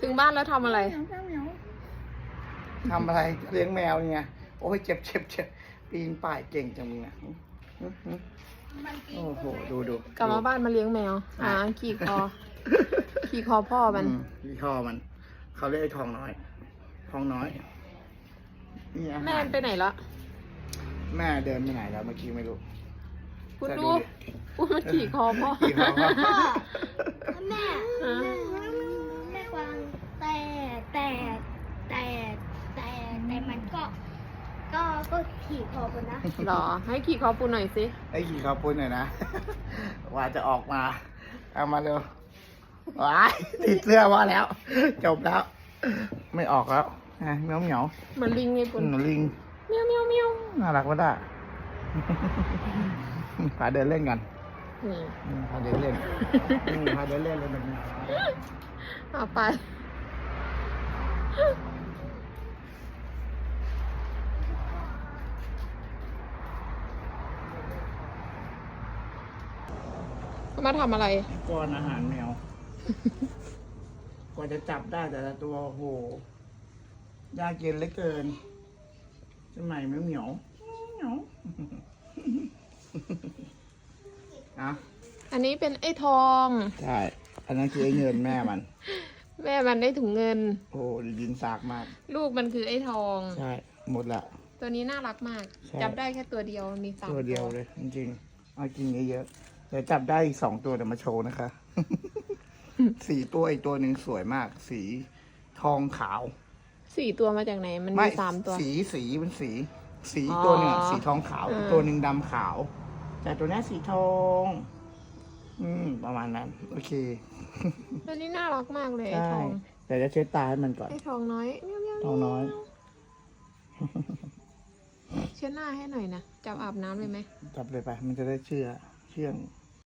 ถึงบ้านแล้วทำอะไร ทำอะไรเลี้ยงแมวนี่ไงโอ้ยเจ็บเจ็บเจ็บปีนป่ายเก่งจังมึงอะหึหึโอ้โหดูดูกลับมาบ้านมาเลี้ยงแมวอ่าขี่คอ ขี่คอพ่อมันอืยี่ห้อมัน เขาเรียกไอ้ทองน้อย ทองน้อยนี่อาแม่หารมันไปไหนละแม่เดินไปไหนแล้วเมื่อกี้ไม่รู้ คุณแต่ดูดิอุ้ยมันขี่คอพ่อขี่คอพ่อ แม่แม่กวางแต่แต่แต่แต่แต่มันก็ ก็ก็ขี่คอคนนะ หรอ ให้ขี่คอปูหน่อยสิไอ้ขี่ข้าวปุ้นหน่อยนะ ว่าจะออกมา เอามาเร็วว้ายติดเสื้อมาแล้ว จบแล้ว ไม่ออกแล้วนะเหมียวเหมียวเหมือนลิงไงปุนหนูลิงเมียวเมียวเมียวน่ารักวะด่าพาเดินเล่นกันนี่อืมพาเดินเล่นอืมพาเดินเล่นเลยแบบนี้เอาไป มาทำอะไร ก้อนอาหารแมว กว่าจะจับได้แต่ละตัวโอ้โหยากเย็นเหลือเกินใช่ไหมเหมียวเหมียวเหมียวอะอันนี้เป็นไอ้ทอง ใช่ อันนั้นคือไอ้เงินแม่มัน แม่มันได้ถุงเงิน โอ้โหดินสากมาก ลูกมันคือไอ้ทอง ใช่ หมดละ ตัวนี้น่ารักมากใช่จับได้แค่ตัวเดียวมีสามตัวเดียวเลย จริงๆเอากินเยอะๆ เดี๋ยวจับได้อีกสองตัวเดี๋ยวมาโชว์นะคะ สี่ตัวอีกตัวหนึ่งสวยมาก สีทองขาว สี่ตัวมาจากไหน มันมีไม่สามตัว สีสีเป็นสี สีอ๋อตัวหนึ่งอะสีทองขาว อืมอีกตัวหนึ่งดำขาว แต่ตัวเนี้ยสีทอง อืม ประมาณนั้น โอเคตัวนี้น่ารักมากเลยไอ้ใช่ทองแต่จะเช็ดตาให้มันก่อน ไอ้ทองน้อยเมียวเมียวทองน้อย เช็ดหน้าให้หน่อยนะจับอาบน้ำเลยไหมจับเลยไป มันจะได้เชื่อ เชื่อง